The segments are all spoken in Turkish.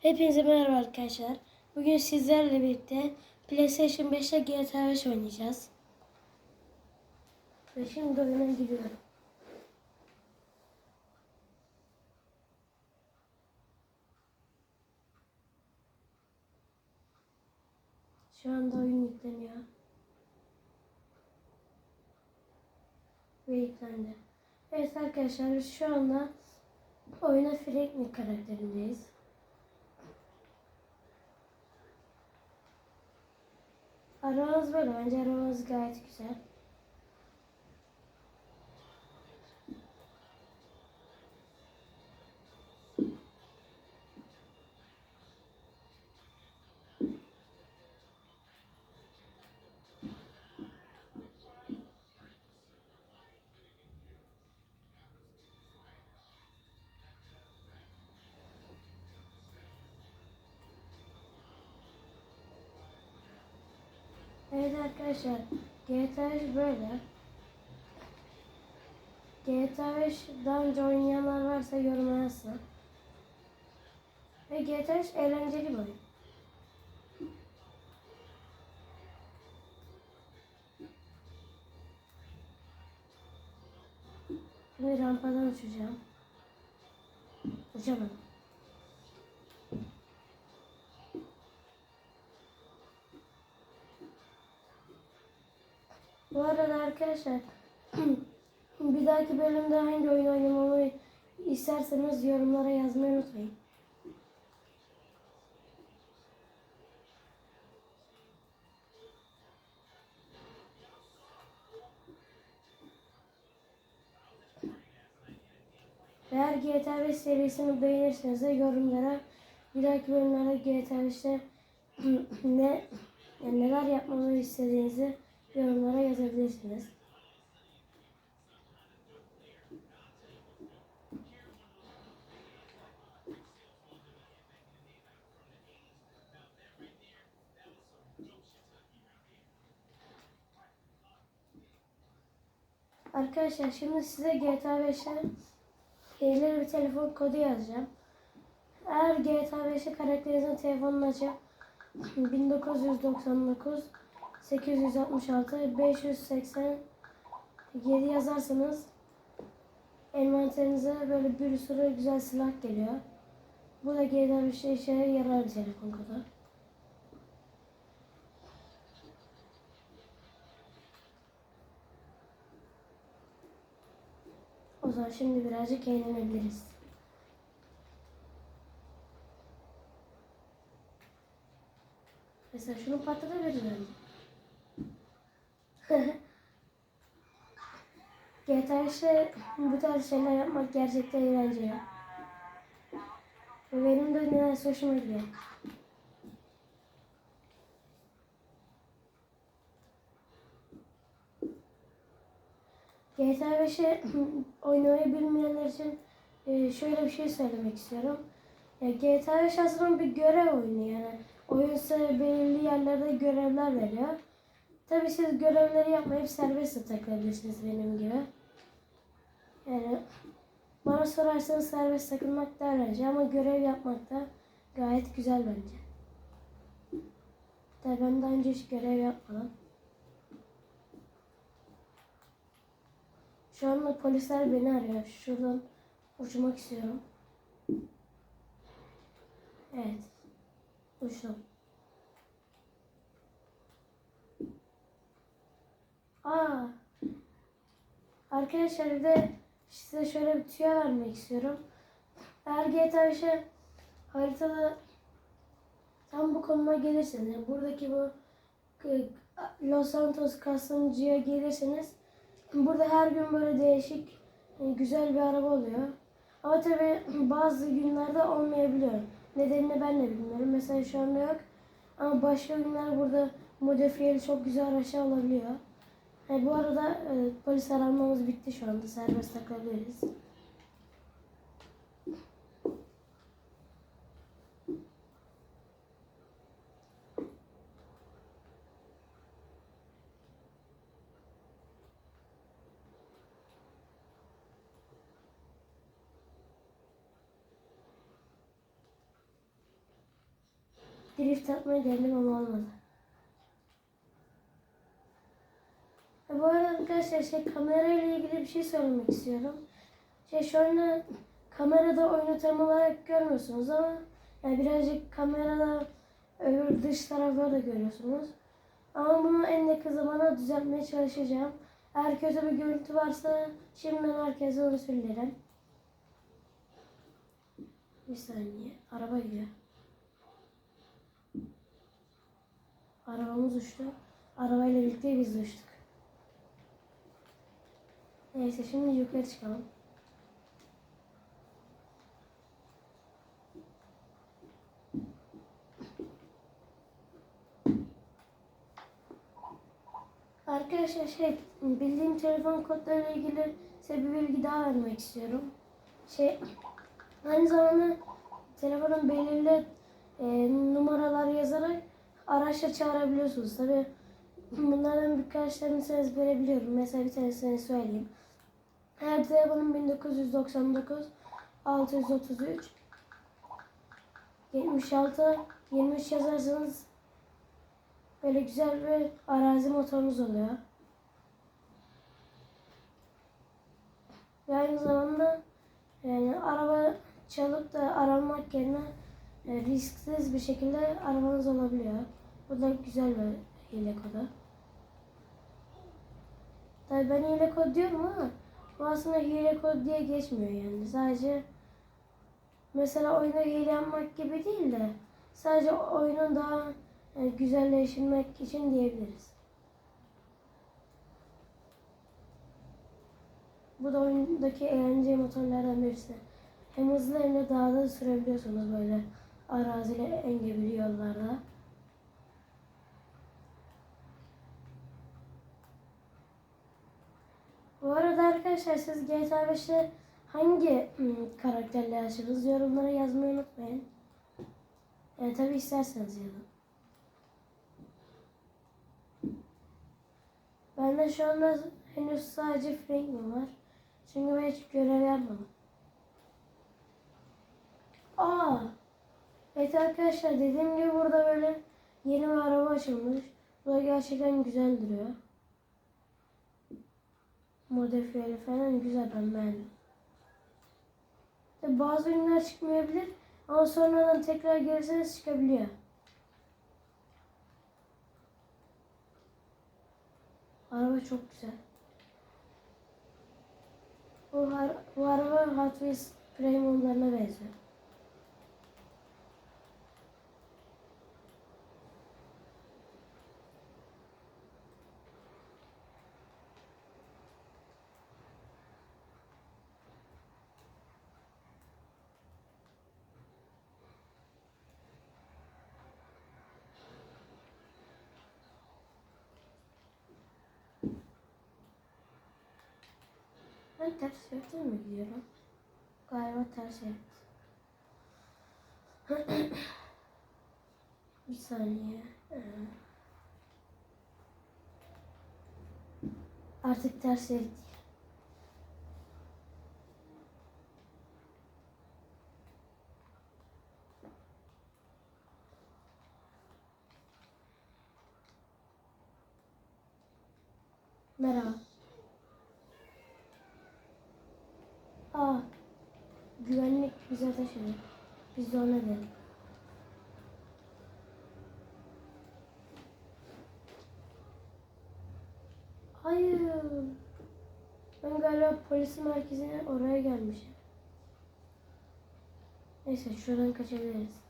Hepinize merhaba arkadaşlar. Bugün sizlerle birlikte PlayStation 5'te GTA 5 oynayacağız. Ve şimdi oyuna giriyorum. Şu anda oyun yükleniyor. Ve yüklendi. Evet arkadaşlar şu anda oyuna Franklin karakterindeyiz. Arabamız böyle. Bence arabamız gayet güzel. Arkadaşlar GTA 5 böyle. GTA 5 daha önce oynayanlar varsa yoruma yazsın. Ve GTA 5 eğlenceli bir oyun. Şimdi rampadan uçacağım. Uçamadım. Bu arada arkadaşlar bir dahaki bölümde hangi oyun oynamamı isterseniz yorumlara yazmayı unutmayın. Eğer GTA 5 serisini beğenirseniz de yorumlara bir dahaki bölümlerde GTA 5'te ne yani neler yapmamı istediğinizi yorumlara yazabilirsiniz. Arkadaşlar şimdi size GTA 5'te ileri bir telefon kodu yazacağım. Eğer GTA 5'te karakterinizin telefonunu açıp 1999 866 587 yazarsanız envanterinize böyle bir sürü güzel silah geliyor. Bu da GTA bir şey işe yarar telefon kodu. O zaman şimdi birazcık eğlenebiliriz. Mesela şunu patlatabiliriz bence. GTA işte bu tarz şeyler yapmak gerçekten eğlenceli. Benim de nedense hoşuma gidiyor. GTA 5'i oynamayı bilmeyenler için e, şöyle bir şey söylemek istiyorum. Ya GTA 5 aslında bir görev oyunu yani. Oyun belirli yerlerde görevler veriyor. Tabi siz görevleri yapmayıp serbest de takılabilirsiniz benim gibi. Yani bana sorarsanız serbest takılmak daha bence ama görev yapmak da gayet güzel bence. Tabi ben daha önce hiç görev yapmadım. Şu anda polisler beni arıyor. Şuradan uçmak istiyorum. Evet. Uçtum. Aa. Arkadaşlar bir de size şöyle bir tüyo vermek istiyorum. Eğer GTA 5'e haritada tam bu konuma gelirseniz, yani buradaki bu e, Los Santos Kasımcı'ya gelirseniz burada her gün böyle değişik e, güzel bir araba oluyor. Ama tabi bazı günlerde olmayabiliyor. Nedenini ben de bilmiyorum. Mesela şu anda yok. Ama başka günler burada modifiyeli çok güzel araçlar olabiliyor. E, bu arada e, polis aranmamız bitti şu anda. Serbest takılabiliriz. drift atmayı denedim ama olmadı. Ha, bu arada arkadaşlar şey kamerayla ilgili bir şey söylemek istiyorum. Şey anda kamerada oyunu tam olarak görmüyorsunuz ama yani birazcık kamerada öbür dış tarafları da görüyorsunuz. Ama bunu en yakın zamanda düzeltmeye çalışacağım. Eğer kötü bir görüntü varsa şimdiden herkese özür dilerim. Bir saniye. Araba gidiyor. Arabamız uçtu. Arabayla birlikte biz uçtuk. Neyse şimdi yukarı çıkalım. Arkadaşlar şey bildiğim telefon kodlarıyla ilgili size bir bilgi daha vermek istiyorum. Şey aynı zamanda telefonun belirli e, numaralar yazarak araçla çağırabiliyorsunuz. Tabi bunlardan birkaç tanesini ezbere biliyorum. Mesela bir tanesini söyleyeyim. Her telefonun 1999 633 76 23 yazarsanız böyle güzel bir arazi motorunuz oluyor. Ve aynı zamanda yani araba çalıp da aramak yerine e, risksiz bir şekilde arabanız olabiliyor. Bu da güzel bir hile kodu. Tabii ben hile kod diyorum ama bu aslında hile kod diye geçmiyor yani. Sadece mesela oyuna hile yapmak gibi değil de sadece oyunun daha e, güzelleştirmek için diyebiliriz. Bu da oyundaki eğlence motorlardan birisi. Hem hızlı hem de dağda sürebiliyorsunuz böyle arazili engebeli yollarda. Bu arada arkadaşlar siz GTA 5'te hangi hmm, karakterle yaşadınız yorumlara yazmayı unutmayın. Yani tabi isterseniz yazın. Bende şu anda henüz sadece Franklin var. Çünkü ben hiç görev yapmadım. Aa! Evet arkadaşlar dediğim gibi burada böyle yeni bir araba açılmış. Bu da gerçekten güzel duruyor. Modifiyeli falan güzel ben beğendim. Bazı ürünler çıkmayabilir ama sonradan tekrar gelirseniz çıkabiliyor. Araba çok güzel. Bu, bu araba Hot Wheels Premium'larına benziyor. Ben ters yönden mi gidiyorum? Galiba ters yönden. Bir saniye. Ee, Artık ters değil. Merhaba. Dedik. Hayır. Ben galiba polis merkezine oraya gelmişim. Neyse şuradan kaçabiliriz.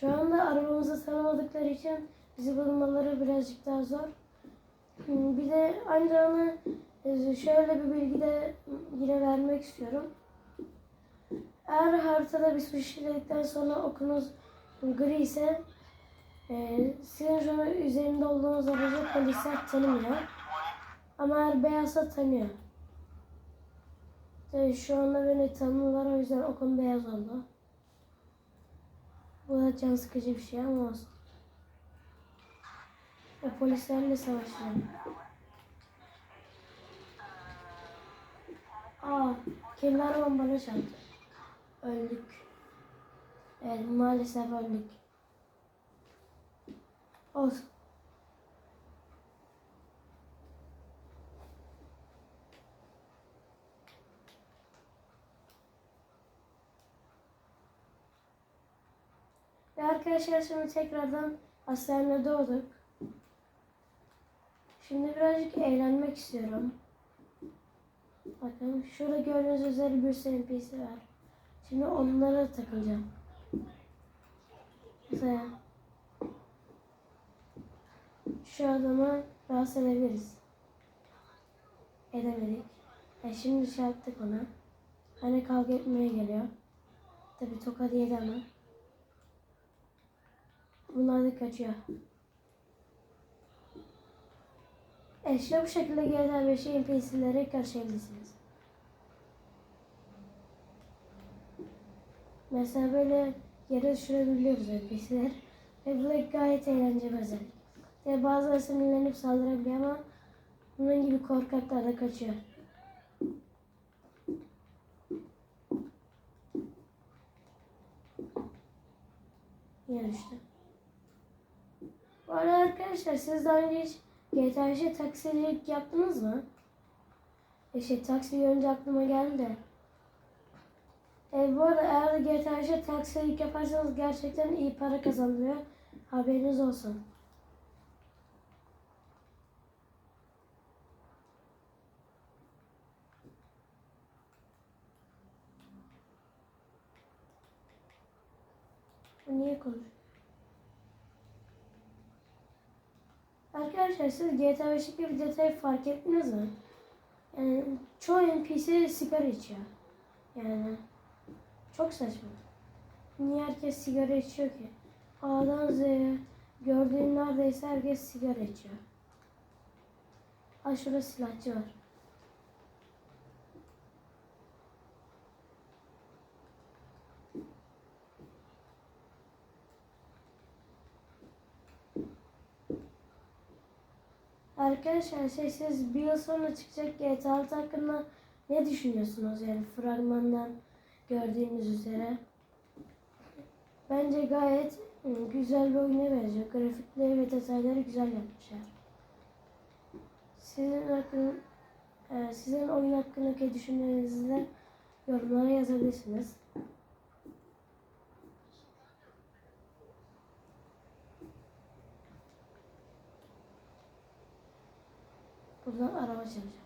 Şu anda arabamızı tanımadıkları için bizi bulmaları birazcık daha zor. Hmm, Bir de aynı zamanda şöyle bir bilgi de yine vermek istiyorum. Eğer haritada bir su işledikten sonra okunuz gri ise e, sizin şu üzerinde olduğunuz aracı polisler tanımıyor. Ama eğer beyazsa tanıyor. Tabii şu anda beni tanımıyorlar o yüzden okun beyaz oldu. Bu da can sıkıcı bir şey ama olsun. Ve polislerle savaşacağım. Aa, Kendi arabam bana çarptı. Öldük. Evet maalesef öldük. Olsun. Ve arkadaşlar şimdi tekrardan hastanede doğduk. Şimdi birazcık eğlenmek istiyorum. Bakın şurada gördüğünüz üzere bir sürü NPC var. Şimdi onlara takılacağım. Mesela şu adamı rahatsız edebiliriz. Edemedik. E şimdi şey yaptık ona. Hani kavga etmeye geliyor. Tabi tokat yedi ama. Bunlar da kaçıyor. İşte bu şekilde GTA 5'e NPC'lere karşılayabilirsiniz. Mesela böyle yere düşürebiliyoruz NPC'ler. Ve bu da gayet eğlenceli özellik. Ve bazıları sinirlenip saldırabiliyor ama bunun gibi korkaklar da kaçıyor. Düştü. Bu arada arkadaşlar siz daha önce hiç GTA 5'e taksicilik yaptınız mı? E şey taksi görünce aklıma geldi de. E, bu arada eğer GTA 5'e taksilik yaparsanız gerçekten iyi para kazanılıyor. Haberiniz olsun. Niye konuşuyor? Arkadaşlar siz GTA 5'teki bir detayı fark ettiniz mi? Yani çoğu NPC sigara içiyor. Yani çok saçma. Niye herkes sigara içiyor ki? A'dan Z'ye gördüğüm neredeyse herkes sigara içiyor. Ha şurada silahçı var. Arkadaşlar şey, siz bir yıl sonra çıkacak GTA 6 hakkında ne düşünüyorsunuz yani fragmandan gördüğünüz üzere? Bence gayet güzel bir oyuna benziyor. Grafikleri ve detayları güzel yapmışlar. Sizin hakkın, e, sizin oyun hakkındaki düşüncelerinizi de yorumlara yazabilirsiniz. Buradan araba çalacağım.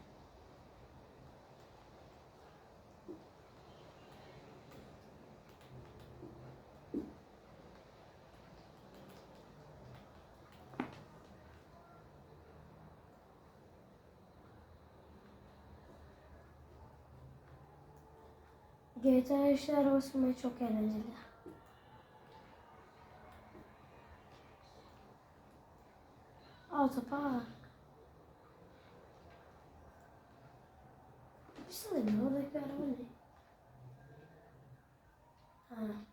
GTA işte araba sürmek çok eğlenceli. Otopark. Bir saniye oradaki araba ne? Ha.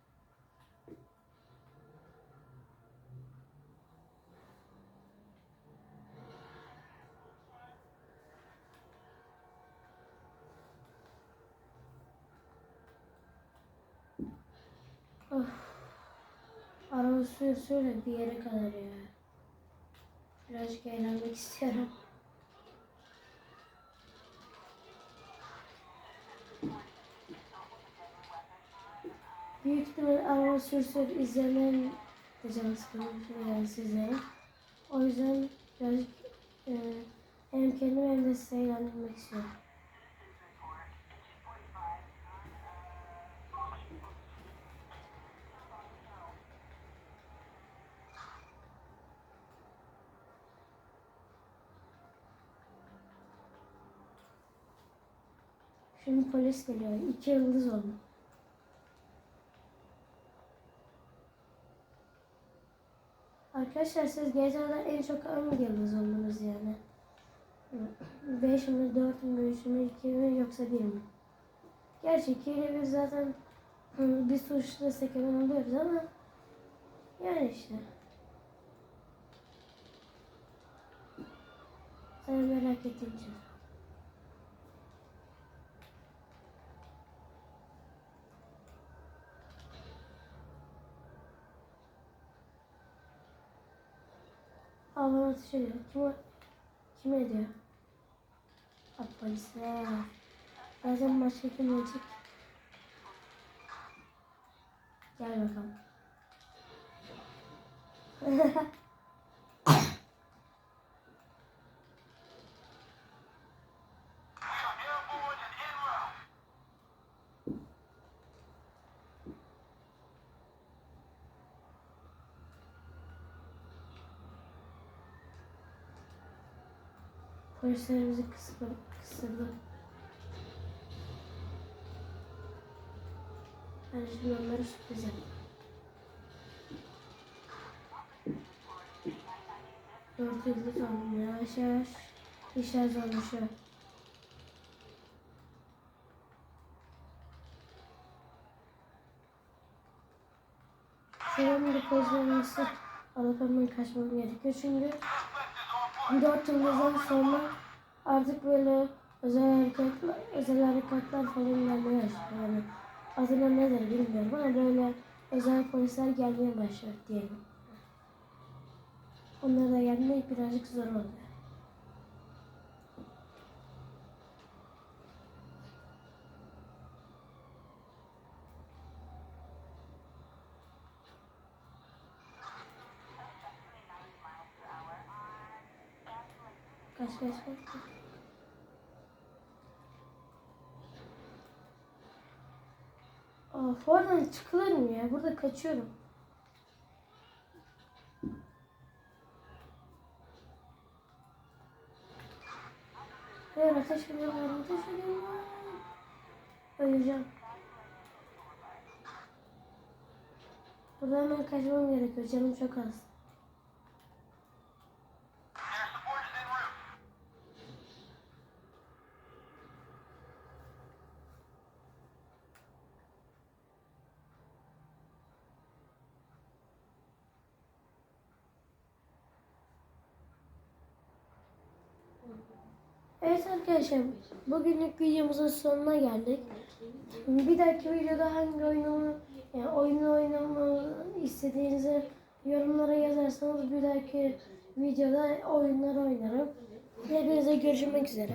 Of. Araba sür sür de bir yere kadar ya. Birazcık eğlenmek istiyorum. Büyük ihtimal araba sür sür izlemen de can sıkıntı yani size. O yüzden birazcık e, hem kendimi hem de size eğlendirmek istiyorum. Şimdi polis geliyor. İki yıldız oldu. Arkadaşlar siz GTA'da en çok hangi yıldız oldunuz yani? 5 mi, 4 mü, 3 mü, 2 mi yoksa 1 mi? Gerçi 2 ile biz zaten bir tuşla sekemen oluyoruz ama yani işte. Sen merak ettiğim Aa bana ateş ediyor. Kim, kim ediyor? Aa polisler. Bazen başka kim edecek? Gel bakalım. Polisler bizi kısırdı. Ben şimdi onları sürpriz yapayım. Dört hızlı tamam yavaş yavaş işler zorlaşıyor. Polislerin nasıl alıp hemen kaçmam gerekiyor çünkü dört yıldızdan sonra artık böyle özel hareketler, özel harekatlar falan gelmeye başlıyor. Yani adına nedir bilmiyorum ama böyle özel polisler gelmeye başlıyor diyelim. Onlara da gelmek birazcık zor oluyor. Kaç kaç kaç. Of oradan çıkılır mı ya? Burada kaçıyorum. Hayır ateş ediyorlar, ateş ediyorlar. Öleceğim. Buradan hemen kaçmam gerekiyor. Canım çok az. Evet arkadaşlar, bugünlük videomuzun sonuna geldik. Bir dahaki videoda hangi oyunu, yani oyunu oynamamı istediğinizi yorumlara yazarsanız bir dahaki videoda oyunları oynarım. Hepinize görüşmek üzere.